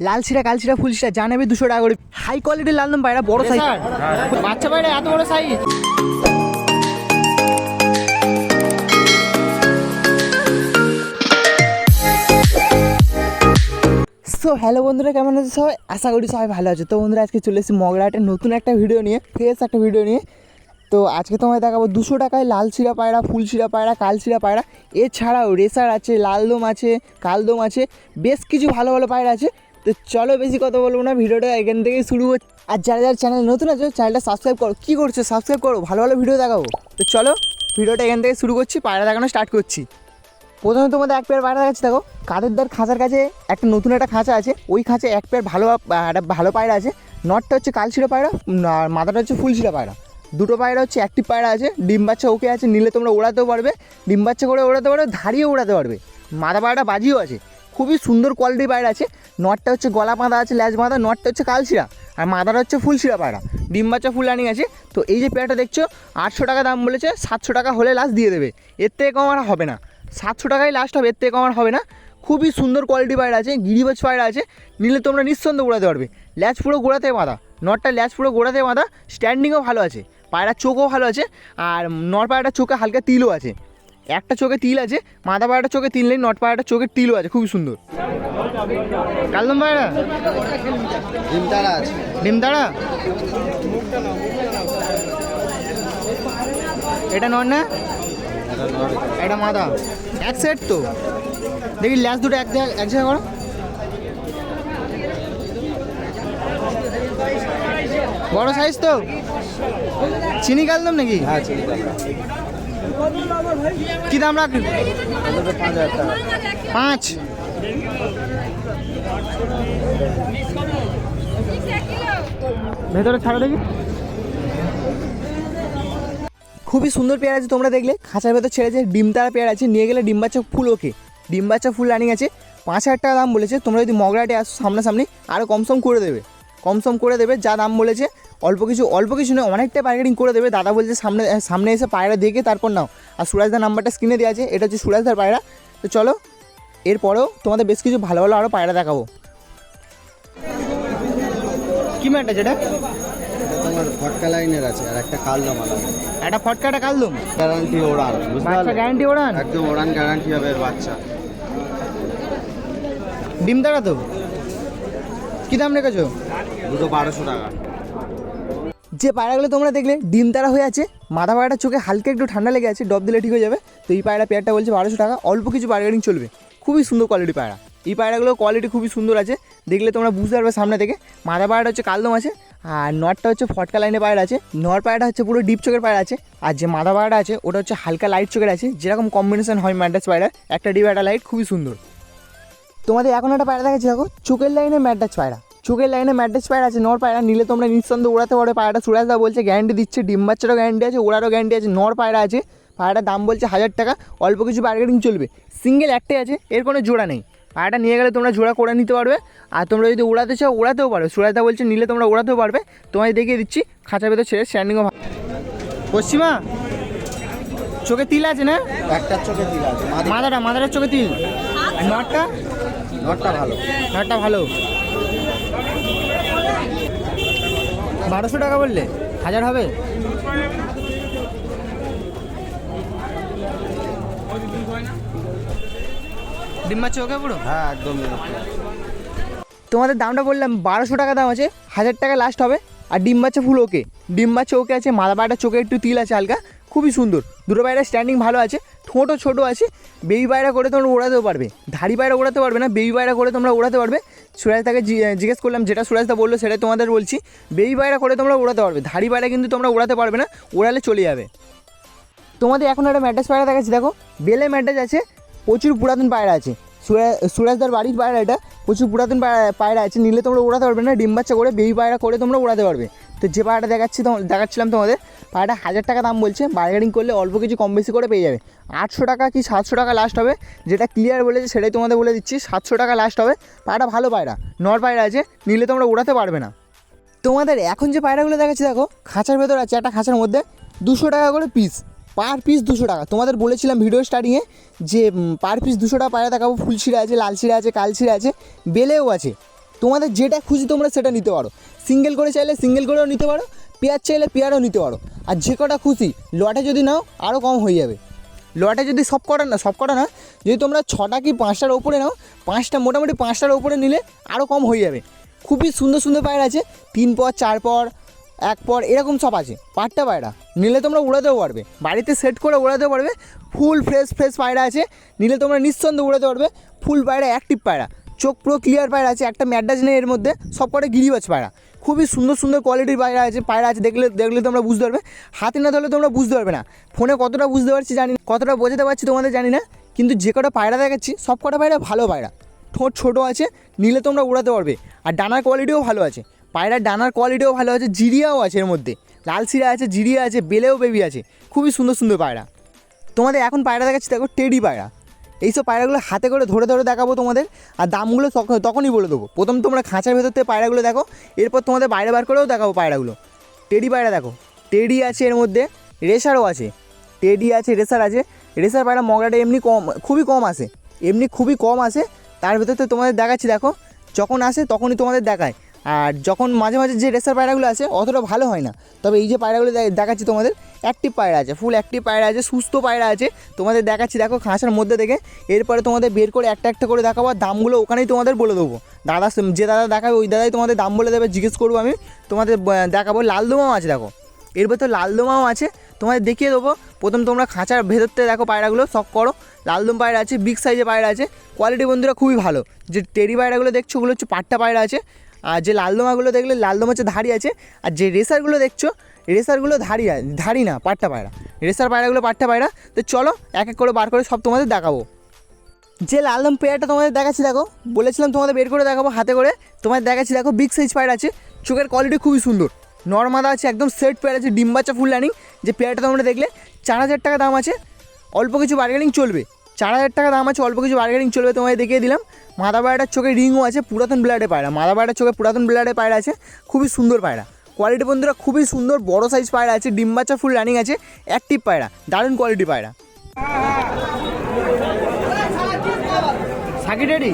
লাল শিরা কাল শিরা ফুল শিরা যা নেবে দুশো টাকা করে। হাই কোয়ালিটির লাল দম পায়রা বড় সাইজ বাচ্চা পায়রা এত বড় সাইজ সো হ্যালো বন্ধুরা কেমন আছে সবাই? আশা করি সবাই ভালো আছে। তো বন্ধুরা আজকে চলে এসেছি মগরাহাটের নতুন একটা ভিডিও নিয়ে ফ্রেশ একটা ভিডিও নিয়ে। তো আজকে তোমায় দেখাবো দুশো টাকায় লাল শিরা পায়রা ফুল শিরা পায়রা কাল শিরা পায়রা। এছাড়াও রেসার আছে লাল লালদম আছে কালদম আছে বেশ কিছু ভালো ভালো পায়রা আছে। তো চলো বেশি কথা বলব না, ভিডিওটা এখান থেকেই শুরু হচ্ছে। আর যারা যারা চ্যানেল নতুন আছে চ্যানেলটা সাবস্ক্রাইব করো। কী করছ? সাবস্ক্রাইব করো, ভালো ভালো ভিডিও দেখাবো। তো চলো, ভিডিওটা এখান থেকে শুরু করছি, পায়রা দেখানো স্টার্ট করছি। প্রথমে তোমাদের এক পেয়ার পায়রা দেখাচ্ছি, দেখো। কাদের দার খাঁচার কাছে একটা নতুন একটা খাঁচা আছে। ওই খাঁচে এক পেয়ার ভালো একটা ভালো পায়রা আছে। নটটা হচ্ছে কালশিরা পায়রা আর মাথাটা হচ্ছে ফুলশিরা পায়রা। দুটো পায়রা হচ্ছে অ্যাক্টিভ পায়রা আছে। ডিম বাচ্চা ওকে আছে, নিলে তোমরা ওড়াতেও পারবে। ডিম বাচ্চা করে ওড়াতে পারবে ধারিয়ে ওড়াতে পারবে। মাথা পায়রাটা বাজিও আছে। খুবই সুন্দর কোয়ালিটির পায়রা আছে। নটটা হচ্ছে গলা বাঁধা আছে, ল্যাজ বাঁধা। নটটা হচ্ছে কালশিরা। আর মাথাটা হচ্ছে ফুলশিরা পায়রা। ডিম বাচ্চা ফুল রানিং আছে। তো এই যে পেয়ারটা দেখছ, আটশো টাকা দাম বলেছে, সাতশো টাকা হলে লাস্ট দিয়ে দেবে। এর থেকে কম আর হবে না। সাতশো টাকায় লাস্ট হবে, এর থেকে কম আর হবে না। খুবই সুন্দর কোয়ালিটি পায়রা আছে, গিরিবাজ পায়রা আছে। নিলে তোমরা নিঃসন্দেহে উড়াতে পারবে। ল্যাচ পুরো গোড়াতে বাঁধা। নটটা ল্যাচ পুরো গোড়াতে বাঁধা। স্ট্যান্ডিংও ভালো আছে। পায়রার চোখও ভালো আছে। আর নট পায়রাটার চোখে হালকা তিলও আছে। একটা চোখে তিল আছে মাথা পায়রাটার চোখে তিল নেই নট পায়রাটার চোখে তিলও আছে খুবই সুন্দর। কালদম পায়রা ডিমতারা আছে। ডিম দাঁড়া এটা নট না? এটা মাথা এক সেট তো। দেখি ল্যাস দুটো এক এক জায়গায় করো। বড় সাইজ তো? চিনি কালদম নাকি? হ্যাঁ চিনি কি দাম রাখ পাঁচ। পাঁচ ভেতরে ছাড়া দেখি। খুবই সুন্দর পেয়ার আছে তোমরা দেখলে। খাঁচার ভেতর ছেড়েছে ডিম তারা পেয়ার আছে, নিয়ে গেলে ডিম বাচ্চা ফুল ওকে। ডিম বাচ্চা ফুল রানিং আছে। পাঁচ হাজার টাকা দাম বলেছে। তোমরা যদি মগরাটে আসো সামনাসামনি আরও কমসম করে দেবে। কমসম করে দেবে যা দাম বলেছে অল্প কিছু অল্প কিছু নয় অনেকটাই পাইকারিং করে দেবে। দাদা বলছে সামনে সামনে এসে পায়রা দেখে তারপর নাও। আর সুরাজদার নাম্বারটা স্ক্রিনে দেওয়া আছে এটা হচ্ছে সুরাজদার পায়রা। তো চলো এরপরেও তোমাদের বেশ কিছু ভালো ভালো আরও পায়রা দেখাবো। কি ম্যাটটা যেটা এটা তোমার ফটকা লাইনের আছে আর একটা কাল দম আলাদা। একটা ফটকা একটা কালদম? গ্যারান্টি ওড়ান বাচ্চা গ্যারান্টি ওড়ান? একদম ওড়ান গ্যারান্টি হবে বাচ্চা। ডিম দাঁড়া তো কী দাম রেখেছো? দুটো বারোশো টাকা। যে পায়রাগুলো তোমরা দেখলে, ডিম তারা হয়ে আছে মাথা পায়রাটা চোখে হালকা একটু ঠান্ডা লেগে আছে, ডব দিলে ঠিক হয়ে যাবে। তো এই পায়রা পেয়ারটা বলছে বারোশো টাকা, অল্প কিছু বার্গেনিং চলবে। খুবই সুন্দর কোয়ালিটি পায়রা। এই পায়রাগুলোর কোয়ালিটি খুবই সুন্দর আছে, দেখলে তোমরা বুঝতে পারবে সামনে থেকে। মাথা পায়রাটা হচ্ছে কালদম আছে, আর নটটা হচ্ছে ফটকা লাইনে পায়রা আছে। নর পায়রাটা হচ্ছে পুরো ডিপ চোখের পায়রা আছে, আর যে মাথা পায়রাটা আছে, ওটা হচ্ছে হালকা লাইট চোখের আছে। যেরকম কম্বিনেশন হয় ম্যাডাস পায়রা একটা ডিপ একটা লাইট খুবই সুন্দর। তোমাদের এখন একটা পায়রা দেখাচ্ছি, দেখো, চোখের লাইনে ম্যাডাস পায়রা। চোখের লাইনে ম্যাডাস পায়রা আছে নর পায়রা নিলে তোমরা নিঃসন্দেহে উড়াতে পারবে পায়রাটা সুরাজদা বলছে গ্যারান্টি দিচ্ছে ডিম বাচ্চারও গ্যারান্টি আছে ওড়ারও গ্যারান্টি আছে নর পায়রা আছে। পায়রাটার দাম বলছে হাজার টাকা অল্প কিছু বার্গেনিং চলবে। সিঙ্গেল একটাই আছে এর কোনো জোড়া নেই। পায়রাটা নিয়ে গেলে তোমরা জোড়া করে নিতে পারবে আর তোমরা যদি উড়াতে চাও উড়াতেও পারবে সুরাজদা বলছে নিলে তোমরা উড়াতেও পারবে। তোমায় দেখিয়ে দিচ্ছি খাঁচা ভেতর ছেড়ে স্ট্যান্ডিংও পশ্চিমা চোখে তিল আছে না? একটা চোখে তিল আছে মাদি মাথাটা চোখে তিল। আর নটটা নটটা ভালো। নটটা ভালো। বারোশো টাকা বললে? হাজার হবে? ডিম ওকে পুরো? হ্যাঁ একদম তোমাদের দামটা বললাম বারোশো টাকা দাম আছে হাজার টাকা লাস্ট হবে। আর ডিম বাচ্চা ফুল ওকে ডিম বাচ্চা ওকে আছে পায়টা চোখে একটু তিল আছে হালকা খুবই সুন্দর। দুটো পায়রা স্ট্যান্ডিং ভালো আছে ঠোঁটও ছোটো আছে বেবি পায়রা করে তোমরা ওড়াতেও পারবে। ধাড়ি পায়রা ওড়াতে পারবে না বেবি পায়রা করে তোমরা ওড়াতে পারবে। সুরাজদাকে তাকে জিজ্ঞেস করলাম, যেটা সুরাজদা বলল সেটাই তোমাদের বলছি। বেবি পায়রা করে তোমরা উড়াতে পারবে। ধাড়ি পায়রা কিন্তু তোমরা উড়াতে পারবে না ওড়ালে চলে যাবে। তোমাদের এখন একটা ম্যাড্রাস পায়রা দেখাচ্ছি, দেখো। বেলে ম্যাড্রাস আছে, প্রচুর পুরাতন পায়রা আছে। সুরাজদার বাড়ির পায়রা এটা। প্রচুর পুরাতন পায়রা- আছে, নিলে তোমরা উড়াতে পারবে না, ডিম বাচ্চা করে, বেবি পায়রা করে তোমরা উড়াতে পারবে। তো যে পায়রাটা দেখাচ্ছি দেখাচ্ছিলাম তোমাদের, পায়রাটা হাজার টাকা দাম বলছে বার্গেনিং করলে অল্প কিছু কম বেশি করে পেয়ে যাবে। আটশো টাকা কি সাতশো টাকা লাস্ট হবে? যেটা ক্লিয়ার বলেছে সেটাই তোমাদের বলে দিচ্ছি, সাতশো টাকা লাস্ট হবে। পায়রাটা ভালো পায়রা, নর পায়রা আছে, নিলে তোমরা উড়াতে পারবে না। তোমাদের এখন যে পায়রাগুলো দেখাচ্ছি, দেখো, খাঁচার ভেতর আছে, একটা খাঁচার মধ্যে দুশো টাকা করে পিস পার পিস দুশো টাকা। তোমাদের বলেছিলাম ভিডিও স্টার্টিংয়ে যে পার পিস দুশো টাকা পায়রা দেখাবো ফুলশিরা আছে, লাল শিরা আছে, কাল শিরা আছে, বেলেও আছে। তোমাদের যেটা খুশি তোমরা সেটা নিতে পারো। সিঙ্গেল করে চাইলে সিঙ্গেল করেও নিতে পারো পেয়ার চাইলে পেয়ারও নিতে পারো। আর যে কটা খুশি, লটে যদি নাও আরও কম হয়ে যাবে। লটে যদি সব কটা না, সব কটা না, যদি তোমরা ছটা কি পাঁচটার ওপরে নাও, পাঁচটা মোটামুটি পাঁচটার ওপরে নিলে আরও কম হয়ে যাবে। খুবই সুন্দর সুন্দর পায়রা আছে, তিন পর, চার পর এক পর এরকম সব আছে পাট্টা পায়রা নিলে তোমরা উড়াতেও পারবে। বাড়িতে সেট করে উড়াতেও পারবে। ফুল ফ্রেশ ফ্রেশ পায়রা আছে। নিলে তোমরা নিঃসন্দেহে উড়াতে পারবে। ফুল পায়রা অ্যাক্টিভ পায়রা। চোখ পুরো ক্লিয়ার পায়রা আছে। একটা ম্যাডাজ নেই এর মধ্যে। সব কটা গিরিবাজ পায়রা। খুবই সুন্দর সুন্দর কোয়ালিটির পায়রা আছে। পায়রা আছে দেখলে দেখলে তোমরা বুঝতে পারবে। হাতে না ধরলে তোমরা বুঝতে পারবে না। ফোনে কতটা বুঝতে পারছি জানি না, কতটা বোঝাতে পারছি তোমাদের জানি না। কিন্তু যে কটা পায়রা দেখাচ্ছি সব কটা পায়রা ভালো পায়রা। ঠোঁট ছোটো আছে। নিলে তোমরা উড়াতে পারবে। আর ডানার কোয়ালিটিও ভালো আছে। পায়রার ডানার কোয়ালিটিও ভালো আছে, জিরিয়াও আছে এর মধ্যে। লাল সিরা আছে, জিরিয়া আছে, বেলেও বেবি আছে। খুবই সুন্দর সুন্দর পায়রা। তোমাদের এখন পায়রা দেখাচ্ছি, দেখো টেডি পায়রা। এইসব পায়রাগুলো হাতে করে ধরে ধরে দেখাবো তোমাদের, আর দামগুলো তখন- তখনই বলে দেবো। প্রথম তোমরা খাঁচার ভেতর থেকে পায়রাগুলো দেখো, এরপর তোমাদের বাইরে বার করেও দেখাবো পায়রাগুলো। টেডি পায়রা দেখো, টেডি আছে এর মধ্যে রেসারও আছে, টেডি আছে রেসার আছে। রেসার পায়রা মগরাটা এমনি কম, খুবই কম আসে, এমনি খুবই কম আসে। তার ভেতর তো তোমাদের দেখাচ্ছি, দেখো, যখন আসে তখনই তোমাদের দেখায়। আর যখন মাঝে মাঝে যে রেসার পায়রাগুলো আছে, অতটা ভালো হয় না। তবে এই যে পায়রাগুলো দেখাচ্ছি তোমাদের অ্যাক্টিভ পায়রা আছে ফুল অ্যাক্টিভ পায়রা আছে, সুস্থ পায়রা আছে। তোমাদের দেখাচ্ছি, দেখো খাঁচার মধ্যে থেকে। এরপরে তোমাদের বের করে একটা একটা করে দেখাবো, আর দামগুলো ওখানেই তোমাদের বলে দেবো। দাদা যে দাদা দেখাবে, ওই দাদাই তোমাদের দাম বলে দেবে, জিজ্ঞেস করব আমি। তোমাদের দেখাবো লাল দোমাও আছে, দেখো। এর ভেতর লাল দোমাও আছে, তোমাদের দেখিয়ে দেবো। প্রথম তোমরা খাঁচার ভেতর থেকে দেখো পায়রাগুলো, সব করো। লালদম পায়রা আছে বিগ সাইজের পায়রা আছে। কোয়ালিটি বন্ধুরা খুবই ভালো। যে টেরি পায়রাগুলো দেখছ, ওগুলো হচ্ছে পাট্টা পায়রা আছে। আর যে লাল লালদমাগুলো দেখলে লালদম হচ্ছে ধাড়ি আছে, আর যে রেসারগুলো দেখছ, রেসারগুলো ধাড়ি ধাড়ি না, পাট্টা পায়রা। রেসার পায়রাগুলো পাট্টা পায়রা। তো চলো, এক এক করে বার করে সব তোমাদের দেখাবো। যে লালদম পেয়ারটা তোমাদের দেখাচ্ছি, দেখো, বলেছিলাম তোমাদের বের করে দেখাবো হাতে করে। তোমাদের দেখাচ্ছি, দেখো বিগ সাইজ পায়রা আছে। চোখের কোয়ালিটি খুবই সুন্দর। নর্মাদা আছে, একদম সেট পেয়ার আছে ডিম বাচ্চা ফুল রানিং যে পেয়ারটা তোমরা দেখলে, চার হাজার টাকা দাম আছে। অল্প কিছু বার্গেনিং চলবে। চার হাজার টাকা দাম আছে অল্প কিছু বার্গেনিং চলবে তোমায় দেখিয়ে দিলাম। মাদা পায়রাটার চোখে রিংও আছে পুরাতন ব্লাডে পায়রা। মাদা পায়রার চোখে পুরাতন ব্লাডে পায়রা আছে খুবই সুন্দর পায়রা। কোয়ালিটি বন্ধুরা খুবই সুন্দর বড় সাইজ পায়রা আছে ডিম বাচ্চা ফুল রানিং আছে অ্যাক্টিভ পায়রা দারুণ কোয়ালিটি পায়রা। সাকি রেডি?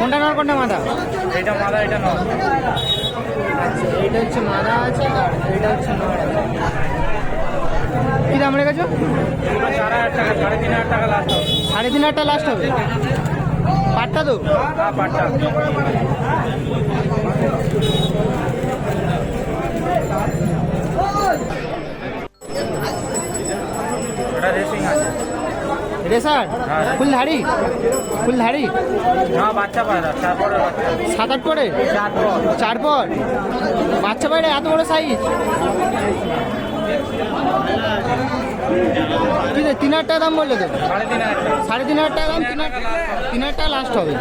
কোনটা নর কোনটা মাথা এটা মাদা এটা নয় এইটা হচ্ছে মাদা আছে আর এইটা হচ্ছে নর কি দাম রেখেছো? সাড়ে তিন হাজার লাস্ট হবে। পাটটা তো? পাটটা রেসার। ফুল ধাড়ি? ফুল ধাড়ি? না বাচ্চা পায়রা তারপরে বাচ্চা সাত আট পরে চার পর বাচ্চা বাইরে এত বড় সাইজ তিন হাজার টাকা দাম বললে তো? সাড়ে তিন হাজার টাকা। সাড়ে তিন হাজার টাকা দাম তিন হাজার তিন হাজার টাকা লাস্ট হবে।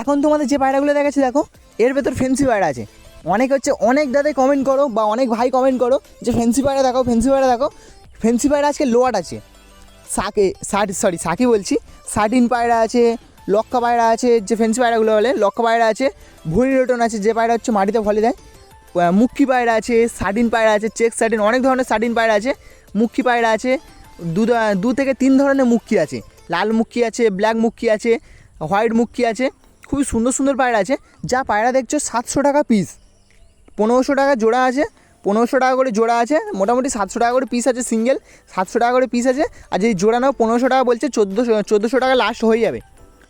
এখন তোমাদের যে পায়রাগুলো দেখাচ্ছি দেখো এর ভেতর ফেন্সি পায়রা আছে। অনেক হচ্ছে অনেক দাদাই কমেন্ট করো বা অনেক ভাই কমেন্ট করো যে ফেন্সি পায়রা দেখো ফেন্সি পায়রা দেখো ফেন্সি পায়রা আজকে লোয়াট আছে। সাকে সাট সরি সাকি বলছি। সাটিন পায়রা আছে লক্কা পায়রা আছে, যে ফেন্সি পায়রাগুলো বলে লক্কা পায়রা আছে, ভুঁড়ি রোটন আছে, যে পায়রা হচ্ছে মাটিতে ফলে দেয়। মুক্কি পায়রা আছে সাটিন পায়রা আছে, চেক সাটিন অনেক ধরনের সাটিন পায়রা আছে, মুক্কি পায়রা আছে, দু দু থেকে তিন ধরনের মুক্কি আছে। লাল মুক্কি আছে ব্ল্যাক মুক্কি আছে হোয়াইট মুক্কি আছে, খুবই সুন্দর সুন্দর পায়রা আছে, যা পায়রা দেখছ সাতশো টাকা পিস পনেরোশো টাকা জোড়া আছে, পনেরোশো টাকা করে জোড়া আছে, মোটামুটি সাতশো টাকা করে পিস আছে সিঙ্গেল সাতশো টাকা করে পিস আছে, আর যদি জোড়া নাও পনেরোশো টাকা বলছে, চোদ্দোশো চোদ্দোশো টাকা লাস্ট হয়ে যাবে।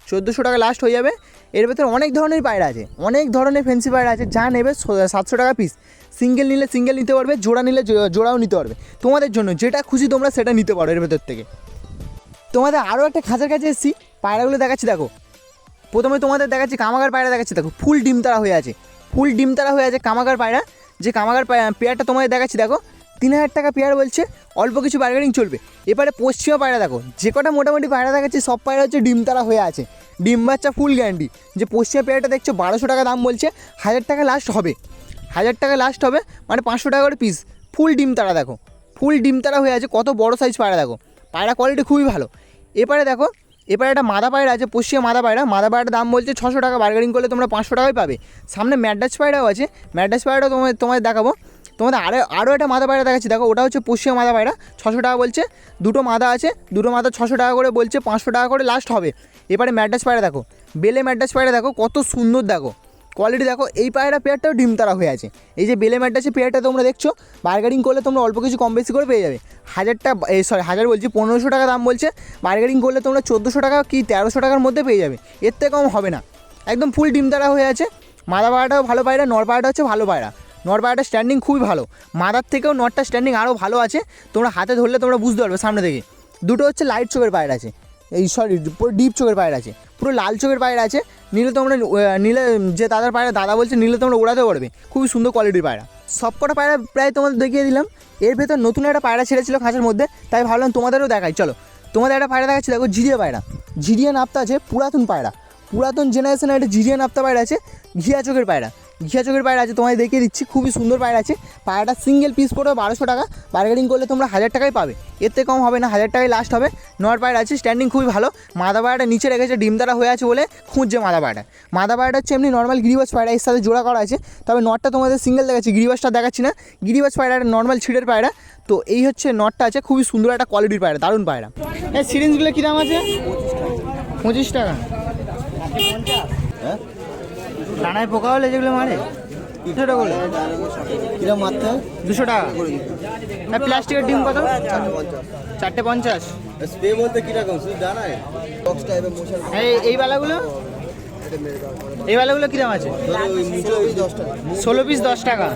চোদ্দোশো টাকা লাস্ট হয়ে যাবে। এর ভেতরে অনেক ধরনের পায়রা আছে, অনেক ধরনের ফেন্সি পায়রা আছে, যা নেবে সাতশো টাকা পিস সিঙ্গেল নিলে সিঙ্গেল নিতে পারবে, জোড়া নিলে জোড়াও নিতে পারবে। তোমাদের জন্য যেটা খুশি তোমরা সেটা নিতে পারো এর ভেতর থেকে। তোমাদের আরও একটা খাঁচার কাছে এসেছি, পায়রাগুলো দেখাচ্ছি দেখো। প্রথমে তোমাদের দেখাচ্ছি কামাগার পায়রা দেখাচ্ছি দেখো, ফুল ডিম তারা হয়ে আছে। ফুল ডিম তারা হয়ে আছে কামাগার পায়রা, যে কামাগার পায়রা- পেয়ারটা তোমাদের দেখাচ্ছি দেখো। তিন হাজার টাকা পেয়ার বলছে, অল্প কিছু বার্গেনিং চলবে। এবারে পশ্চিমা পায়রা দেখো, যে কটা মোটামুটি পায়রা দেখাচ্ছে, সব পায়রা হচ্ছে ডিম তারা হয়ে আছে। ডিম বাচ্চা ফুল গ্যারান্টি যে পশ্চিমা পেয়ারটা দেখছ, বারোশো টাকা দাম বলছে, হাজার টাকা লাস্ট হবে। হাজার টাকা লাস্ট হবে মানে পাঁচশো টাকা করে পিস ফুল ডিম তারা দেখো। ফুল ডিম তারা হয়ে আছে, কত বড় সাইজ পায়রা দেখো। পায়রা কোয়ালিটি খুবই ভালো। এবারে দেখো, এবারে একটা মাদা পায়রা আছে, পশ্চিমে মাদা পায়রা। মাদা পায়রার দাম বলছে ছশো টাকা বার্গেনিং করলে তোমরা পাঁচশো টাকায় পাবে। সামনে ম্যাডাস পায়রাও আছে। ম্যাডাস পায়রাও তোমায় তোমায় দেখাবো। তোমাদের আরও আরও একটা মাদা পায়রা দেখাচ্ছি। দেখো, ওটা হচ্ছে পশ্চিমা মাদা পায়রা। ছশো টাকা বলছে, দুটো মাদা আছে, দুটো মাদা ছশো টাকা করে বলছে, পাঁচশো টাকা করে লাস্ট হবে। এবারে ম্যাড্রাস পায়রা দেখো, বেলে ম্যাড্রাস পায়রা দেখো, কত সুন্দর দেখো। কোয়ালিটি দেখো, এই পায়রা পেয়ারটাও ডিম তারা হয়ে আছে। এই যে বেলে ম্যাড্রাসের পেয়ারটা তোমরা দেখছ বার্গেনিং করলে তোমরা অল্প কিছু কম বেশি করে পেয়ে যাবে। হাজারটা সরি হাজার বলছি, পনেরোশো টাকা দাম বলছে। বার্গেনিং করলে তোমরা চোদ্দোশো টাকা কি তেরোশো টাকার মধ্যে পেয়ে যাবে। এর থেকে কম হবে না। একদম ফুল ডিম তারা হয়ে আছে। মাদা পায়রাটাও ভালো পায়রা, নর পায়রাটা হচ্ছে ভালো পায়রা। নর পায়রাটা স্ট্যান্ডিং খুবই ভালো। মাদার থেকেও নরটা স্ট্যান্ডিং আরও ভালো আছে। তোমরা হাতে ধরলে তোমরা বুঝতে পারবে সামনে থেকে। দুটো হচ্ছে লাইট চোখের পায়রা আছে। এই সরি পুরো ডিপ চোখের পায়রা আছে। পুরো লাল চোখের পায়রা আছে। নিলে তোমরা নিলে যে দাদার পায়রা দাদা বলছে, নিলে তোমরা ওড়াতে পারবে। খুবই সুন্দর কোয়ালিটির পায়রা। সবকটা পায়রা প্রায় তোমাদের দেখিয়ে দিলাম। এর ভেতর নতুন একটা পায়রা ছেড়েছিল খাঁচার মধ্যে, তাই ভাবলাম তোমাদেরও দেখাই। চলো, তোমাদের একটা পায়রা দেখাচ্ছি। দেখো জিরিয়া পায়রা। জিরিয়া নাপতা আছে পুরাতন পায়রা। পুরাতন জেনারেশনের একটা জিরিয়া নাপতা পায়রা আছে। ঘিয়া চোখের পায়রা। ঘিয়া চোখের পায়রা আছে তোমাদের দেখিয়ে দিচ্ছি খুবই সুন্দর পায়রা আছে। পায়রাটা সিঙ্গেল পিস পড়বে বারোশো টাকা। বার্গেনিং করলে তোমরা হাজার টাকায় পাবে। এর থেকে কম হবে না হাজার টাকায় লাস্ট হবে। নর পায়রা আছে স্ট্যান্ডিং খুবই ভালো। মাদা পায়রাটা নিচে রেখেছে ডিম দ্বারা হয়ে আছে বলে খুঁজছে মাদা পায়রাটা। মাদা পায়রাটা হচ্ছে এমনি নর্মাল গিরিবাজ পায়রা এর সাথে জোড়া করা আছে। তবে নটটা তোমাদের সিঙ্গেল দেখাচ্ছি গিরিবাজটা দেখাচ্ছি না। গিরিবাজ পায়রাটা নর্মাল ছিটের পায়রা। তো এই হচ্ছে নটটা আছে খুবই সুন্দর একটা কোয়ালিটির পায়রা দারুণ পায়রা। এই সিরিঞ্জগুলো কী দাম আছে? পঁচিশ টাকা। হ্যাঁ? ডানায় পোকা হলে যেগুলো মারে দুশো টাকা করে কিরম মারতে দুশো টাকা। আর প্লাস্টিকের ডিম কত? চারটে পঞ্চাশ। স্প্রে বলতে কীরকম? শুধু জানায় বক্স টাইপের মশার। এই এই বালাগুলো? এই বালাগুলো কিরম আছে? ষোলো পিস দশ টাকা।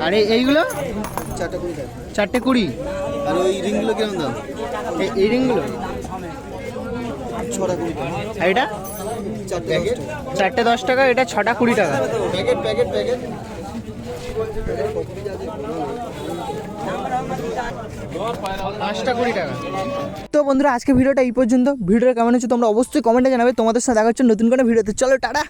আর এই এইগুলো? চারটা কুড়ি টাকা। চারটে কুড়ি। আর ওই রিংগুলো কিরম দাম? এই- এই রিংগুলো? ছটা কুড়ি টাকা। এটা? চারটে দশ টাকা এটা ছটা কুড়ি টাকা। Packet packet packet. কুড়ি টাকা। তো বন্ধুরা আজকে ভিডিওটা এই পর্যন্ত। ভিডিওটা কেমন হচ্ছে তোমরা অবশ্যই কমেন্টে জানাবে। তোমাদের সাথে দেখা হচ্ছে নতুন কোনো ভিডিওতে। চলো টাটা।